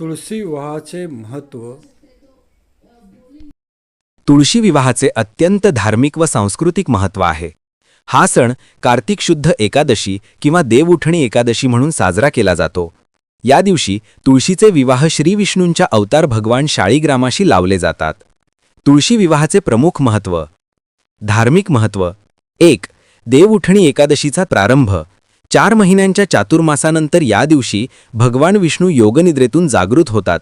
तुळशी विवाहाचे महत्त्व. तुळशी विवाहाचे अत्यंत धार्मिक व सांस्कृतिक महत्त्व आहे. हा सण कार्तिक शुद्ध एकादशी किंवा देवउठणी एकादशी म्हणून साजरा केला जातो. या दिवशी तुळशीचे विवाह श्रीविष्णूंच्या अवतार भगवान शाळीग्रामाशी लावले जातात. तुळशी विवाहाचे प्रमुख महत्त्व. धार्मिक महत्त्व. एक देवउठणी एकादशीचा प्रारंभ. चार महिन्यांच्या चातुर्मासानंतर या दिवशी भगवान विष्णू योगनिद्रेतून जागृत होतात.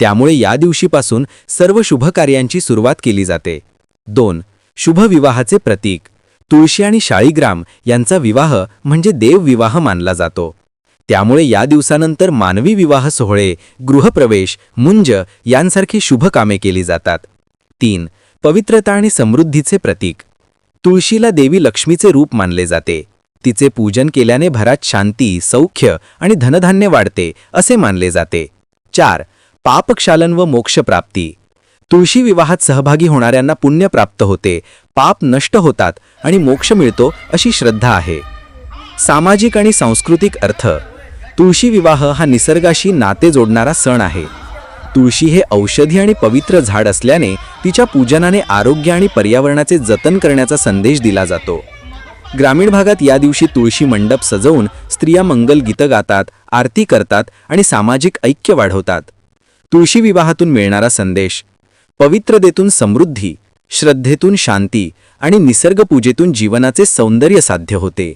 त्यामुळे या दिवशीपासून सर्व शुभकार्यांची सुरुवात केली जाते. दोन शुभविवाहाचे प्रतीक. तुळशी आणि शाळीग्राम यांचा विवाह म्हणजे देवविवाह मानला जातो. त्यामुळे या दिवसानंतर मानवी विवाह सोहळे गृहप्रवेश मुंज यांसारखी शुभ कामे केली जातात. तीन पवित्रता आणि समृद्धीचे प्रतीक. तुळशीला देवी लक्ष्मीचे रूप मानले जाते. तिचे पूजन केल्याने भरात शांती सौख्य आणि धनधान्य वाढते असे मानले जाते. चार पापक्षालन व मोक्षप्राप्ती. तुळशी विवाहात सहभागी होणाऱ्यांना पुण्य प्राप्त होते पाप नष्ट होतात आणि मोक्ष मिळतो अशी श्रद्धा आहे. सामाजिक आणि सांस्कृतिक अर्थ. तुळशी विवाह हा निसर्गाशी नाते जोडणारा सण आहे. तुळशी हे औषधी आणि पवित्र झाड असल्याने तिच्या पूजनाने आरोग्य आणि पर्यावरणाचे जतन करण्याचा संदेश दिला जातो. ग्रामीण भागात या दिवशी तुळशी मंडप सजवून स्त्रिया मंगल गीतं गातात आरती करतात आणि सामाजिक ऐक्य वाढवतात. तुळशी विवाहातून मिळणारा संदेश पवित्रतेतून समृद्धी श्रद्धेतून शांती आणि निसर्गपूजेतून जीवनाचे सौंदर्य साध्य होते.